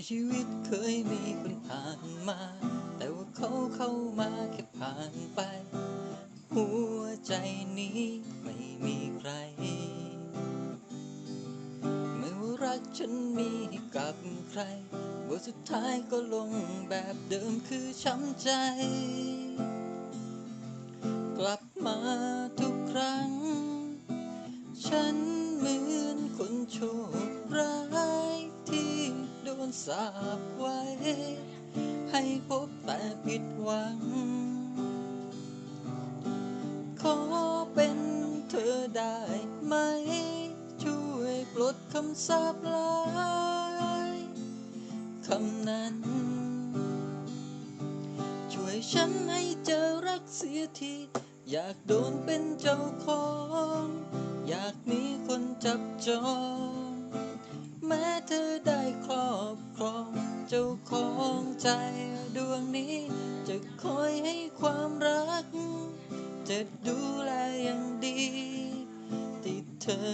ในชีวิตเคยมีคนผ่านมา แต่ว่าเขาเข้ามาแค่ผ่านไป หัวใจนี้ไม่มีใคร ไม่ว่ารักฉันมีกับใครบทสุดท้ายก็ลงแบบเดิมคือช้ำใจ กลับมาทุกครั้ง ฉันเหมือนาปไว้ ให้พบแต่ผิดหวัง ขอเป็นเธอได้ไหม ช่วยปลดคำสาปลายคำนั้น ช่วยฉันให้เจอรักเสียที อยากโดนเป็นเจ้าของ อยากมีคนจับจอง แม้เธอได้ครอบครอง เจ้าของใจดวงนี้ จะคอยให้ความรัก จะดูแลอย่างดี ที่เธอ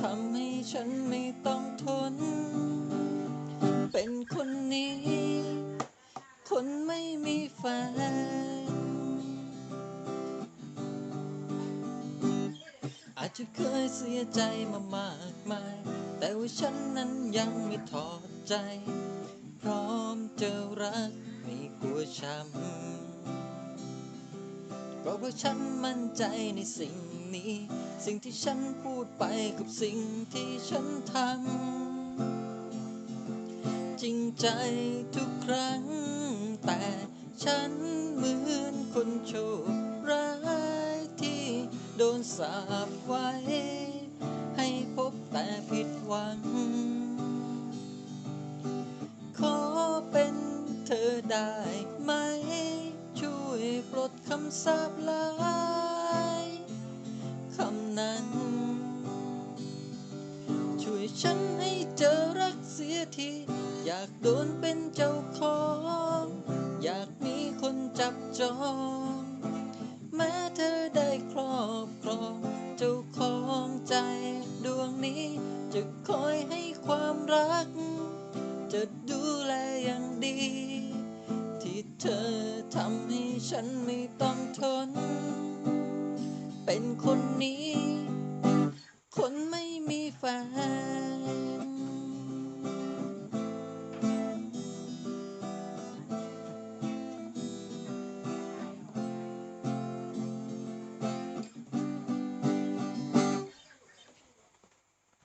ทำให้ฉันไม่ต้องทน เป็นคนนี้ คนไม่มีแฟนอาจจะเคยเสียใจมามากมาย ฉันนั้นยังไม่ถอดใจ พร้อมจอรักไม่กลัวช้ำก็เพราะฉันมั่นใจในสิ่งนี้ สิ่งที่ฉันพูดไปกับสิ่งที่ฉันทำจริงใจทุกครั้ง แต่ฉันเหมือนคนโชคร้ายที่โดนสาปไว้ หวัง ขอเป็นเธอได้ไหม ช่วยปลดคำสาปลายคำนั้น ช่วยฉันให้เจอรักเสียที อยากโดนเป็นเจ้าของ อยากมีคนจับจอง จะคอยให้ความรัก จะดูแลอย่างดี ที่เธอทำให้ฉันไม่ต้องทน เป็นคนนี้ คนไม่มีแฟน